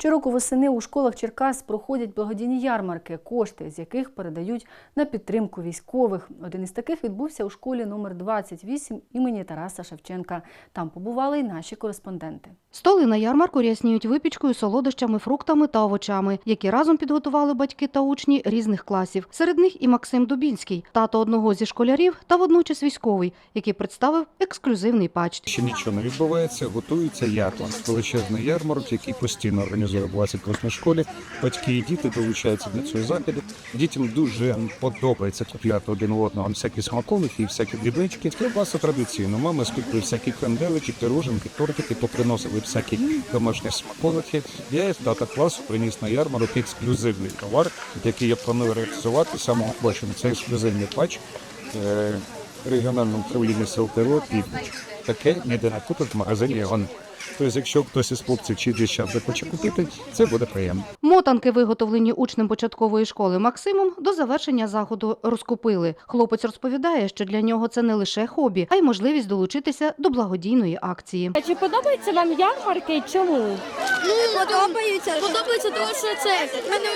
Щороку восени у школах Черкас проходять благодійні ярмарки, кошти з яких передають на підтримку військових. Один із таких відбувся у школі номер 28 імені Тараса Шевченка. Там побували й наші кореспонденти. Столи на ярмарку рясніють випічкою, солодощами, фруктами та овочами, які разом підготували батьки та учні різних класів. Серед них і Максим Дубінський, тато одного зі школярів та водночас військовий, який представив ексклюзивний патч. Ще нічого не відбувається, готується ярмарк, величезний ярмарок, який постійно організує в 28 школі. Батьки і діти долучаються до цього заходу. Дітям дуже подобається купляти один одного всякі смаколики і всякі дрібнички. Це традиційно. Мами скупили всякі канделики, пироженки, тортики, поприносили всякі домашні смаколики. Я із дата класу приніс на ярмарок ексклюзивний товар, який я планую реалізувати самого бачимо. Це ексклюзивний патч. е, регіональному управлінні сил ТРО «Північ». Таке ніде не купить в магазині «Гон». Тобто, якщо хтось із хлопців чи дівчат захоче купити, це буде приємно. Мотанки, виготовлені учнем початкової школи Максимом, до завершення заходу розкупили. Хлопець розповідає, що для нього це не лише хобі, а й можливість долучитися до благодійної акції. Чи подобаються вам ярмарки і чому? Ну, подобається. Подобається, тому що це мене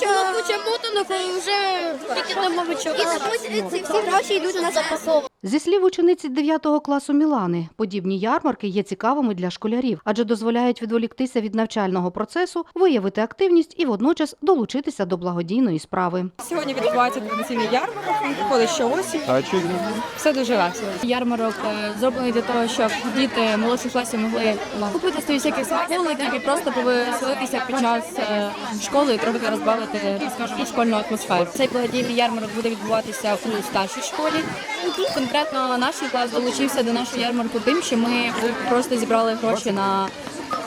що куча мотанок і вже тільки на мовичок. І ці всі гроші йдуть на запасову. Зі слів учениці 9 класу Мілани, подібні ярмарки є цікавими для школярів, адже дозволяють відволіктися від навчального процесу, виявити активність і водночас долучитися до благодійної справи. Сьогодні відбувається традиційний ярмарок, він проходить щоосі. Все дуже весело. Ярмарок е, зроблений для того, щоб діти молодших класів могли купити собі всяких смаколиків і просто повеселитися під час е, школи і трохи розбавити школьну атмосферу. Цей благодійний ярмарок буде відбуватися у старшій школі. Конкретно наш клас долучився до нашої ярмарку тим, що ми просто зібрали гроші на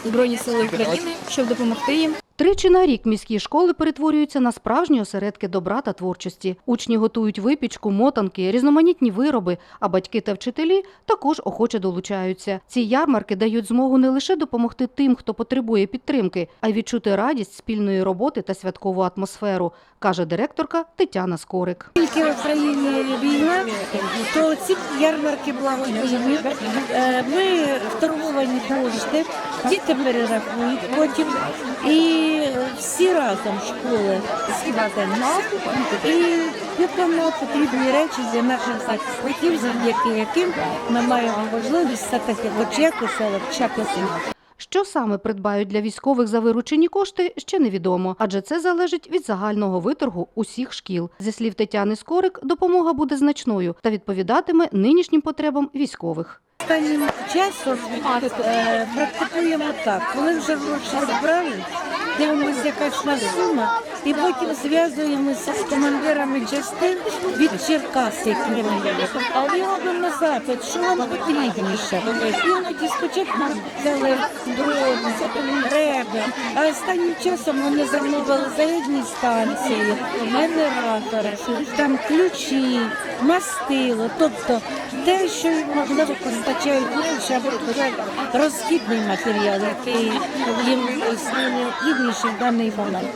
Збройні Сили України, щоб допомогти їм. Тричі на рік міські школи перетворюються на справжні осередки добра та творчості. Учні готують випічку, мотанки, різноманітні вироби, а батьки та вчителі також охоче долучаються. Ці ярмарки дають змогу не лише допомогти тим, хто потребує підтримки, а й відчути радість спільної роботи та святкову атмосферу, каже директорка Тетяна Скорик. Тільки в Україні війна, то ці ярмарки благодійні. Е, Ми вторговані кошти, діти перерахують потім. І всі разом школи складемо і купимо потрібні речі для наших захисників, завдяки яким ми маємо можливість якось, але вчатися. Що саме придбають для військових за виручені кошти, ще невідомо, адже це залежить від загального виторгу усіх шкіл. Зі слів Тетяни Скорик, допомога буде значною та відповідатиме нинішнім потребам військових. Останнім часом е, практикуємо так, коли вже гроші зібрали, дивимося, яка на сума, і потім зв'язуємося з командирами частин від Черкас, які ми. Але робимо запит, що вам потрібніше. Іноді спочатку взяли дрони, реби, а останнім часом вони замовили зарядні станції, генератори, там ключі, мастило, тобто те, що можливо постачають більше або розхідний матеріал, який їм необхідніший в даний момент.